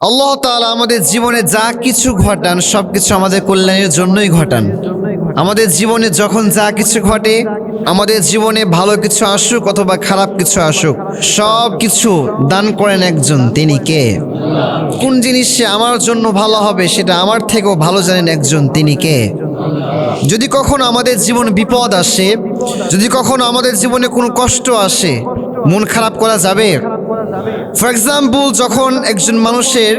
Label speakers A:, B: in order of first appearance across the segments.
A: আল্লাহ তাআলা আমাদের জীবনে যা কিছু ঘটান সব কিছু আমাদের কল্যাণের জন্যই ঘটান। আমাদের জীবনে যখন যা কিছু ঘটে, আমাদের জীবনে ভালো কিছু আসুক অথবা খারাপ কিছু আসুক সব কিছু দান করেন একজন, তিনি কে? কোন জিনিসে আমার জন্য ভালো হবে, সেটা আমার থেকেও ভালো জানেন একজন, তিনি কে? যদি কখনো আমাদের জীবনে বিপদ আসে, যদি কখনো আমাদের জীবনে কোনো কষ্ট আসে, মন খারাপ করা যাবে? ফর এক্সাম্পল যখন একজন মানুষের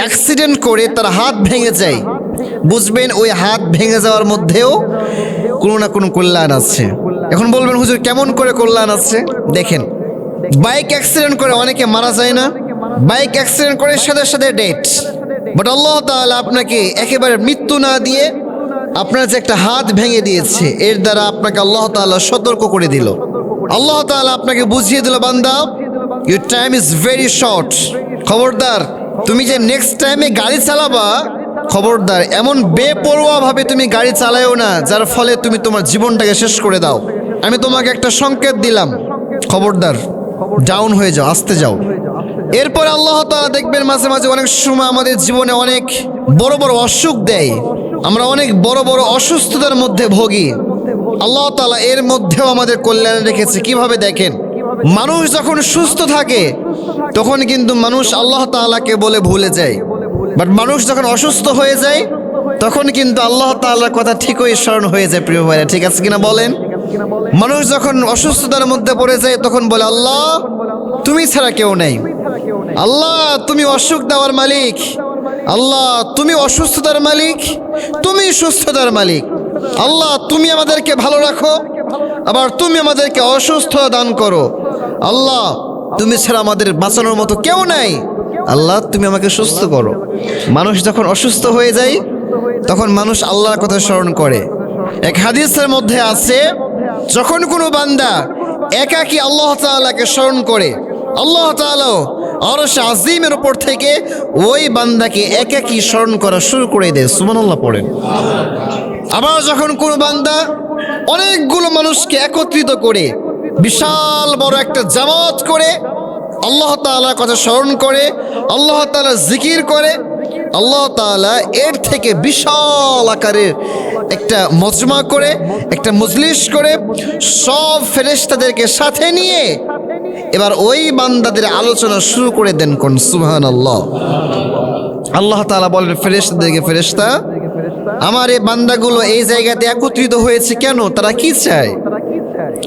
A: অ্যাক্সিডেন্ট করে তার হাত ভেঙে যায়, বুঝবেন ওই হাত ভেঙে যাওয়ার মধ্যেও কোনো না কোনো কল্যাণ আছে। এখন বলবেন, হুজুর, কেমন করে কল্যাণ আছে? দেখেন বাইক অ্যাক্সিডেন্ট করে অনেকে মারা যায় না। বাইক অ্যাক্সিডেন্ট করে সাথে সাথে ডেট বাট আল্লাহ তাআলা আপনাকে একেবারে মৃত্যু না দিয়ে আপনার যে একটা হাত ভেঙে দিয়েছে, এর দ্বারা আপনাকে আল্লাহ তাআলা সতর্ক করে দিল। আল্লাহ তাআলা আপনাকে বুঝিয়ে দিল, বান্দা your time is very short খবরদার, তুমি যে নেক্সট টাইমে গাড়ি চালাবা, খবরদার, এমন বেপরোয়া ভাবে তুমি গাড়ি চালায়ও না, যার ফলে তুমি তোমার জীবনটাকে শেষ করে দাও। আমি তোমাকে একটা সংকেত দিলাম। খবরদার ডাউন হয়ে যাও, আসতে যাও। এরপর আল্লাহ তাআলা দেখবেন মাঝে মাঝে অনেক সময় আমাদের জীবনে অনেক বড় বড় অসুখ দেয়। আমরা অনেক বড় বড় অসুস্থতার মধ্যে ভোগী। আল্লাহ তালা এর মধ্যেও আমাদের কল্যাণ রেখেছে। কীভাবে দেখেন? মানুষ যখন সুস্থ থাকে, তখন কিন্তু মানুষ আল্লাহ তাআলাকে বলে ভুলে যায়। বাট মানুষ যখন অসুস্থ হয়ে যায়, তখন কিন্তু আল্লাহ তাআলার কথা ঠিকই স্মরণ হয়ে যায়, প্রিয় ভাইরা। ঠিক আছে কিনা বলেন? মানুষ যখন অসুস্থতার মধ্যে পড়ে যায়, তখন বলে, আল্লাহ, তুমি ছাড়া কেউ নেই। আল্লাহ, তুমি অসুখ দেওয়ার মালিক। আল্লাহ, তুমি অসুস্থতার মালিক। তুমি সুস্থতার মালিক। আল্লাহ, তুমি আমাদেরকে ভালো রাখো। আবার তুমি আমাদেরকে অসুস্থ দান করো। আল্লাহ, তুমি ছাড়া আমাদের বাঁচানোর মতো কেউ নাই। আল্লাহ, তুমি আমাকে সুস্থ করো। মানুষ যখন অসুস্থ হয়ে যায়, তখন মানুষ আল্লাহর কথা স্মরণ করে। এক হাদিসের মধ্যে আছে, যখন কোনো বান্দা একাকী আল্লাহ তাআলাকে স্মরণ করে, আল্লাহ তাআলাও অরস আজিমের উপর থেকে ওই বান্দাকে একাকী স্মরণ করা শুরু করে দেয়। সুবহানাল্লাহ পড়েন। আবার যখন কোনো বান্দা অনেকগুলো মানুষকে একত্রিত করে বিশাল বড় একটা জামাত করে আল্লাহ তাআলার কথা স্মরণ করে, আল্লাহ তাআলা জিকির করে, আল্লাহ তাআলা এর থেকে বিশাল আকারের একটা মজমা করে, একটা মজলিস করে সব ফেরেশতাদেরকে সাথে নিয়ে এবার ওই বান্দাদের আলোচনা শুরু করে দেন কোন? সুবহান আল্লাহ আল্লাহ তাআলা বলেন, ফেরেশতাদেরকে ফেরেশতা, আমার এই বান্দাগুলো এই জায়গাতে একত্রিত হয়েছে কেন? তারা কি চায়?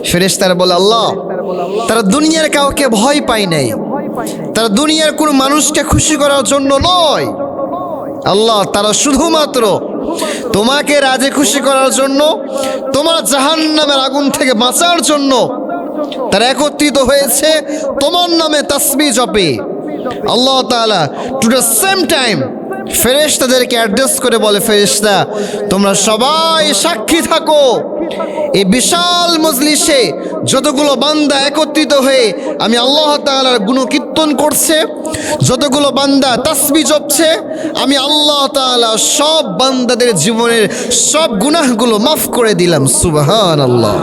A: ফেরেশতারা বলে, আল্লাহ, তারা দুনিয়ার কাউকে ভয় পায় নাই। তারা দুনিয়ার কোনো মানুষকে খুশি করার জন্য নয়। আল্লাহ, তারা শুধুমাত্র তোমাকে রাজে খুশি করার জন্য, তোমার জাহান্নামের আগুন থেকে বাঁচার জন্য তারা একত্রিত হয়েছে। তোমার নামে তাসবি জপে। আল্লাহ তাআলা টু দ্য সেম টাইম ফেরেশতাদেরকে অ্যাড্রেস করে বলে, ফেরেশতা, তোমরা সবাই সাক্ষী থাকো। এই বিশাল মজলিসে যতগুলো বান্দা একত্রিত হয়ে আমি আল্লাহ তাআলার গুণকীর্তন করছে, যতগুলো বান্দা তাসবি জপছে, আমি আল্লাহ তাআলা সব বান্দাদের জীবনের সব গুনাহগুলো মাফ করে দিলাম। সুবহান আল্লাহ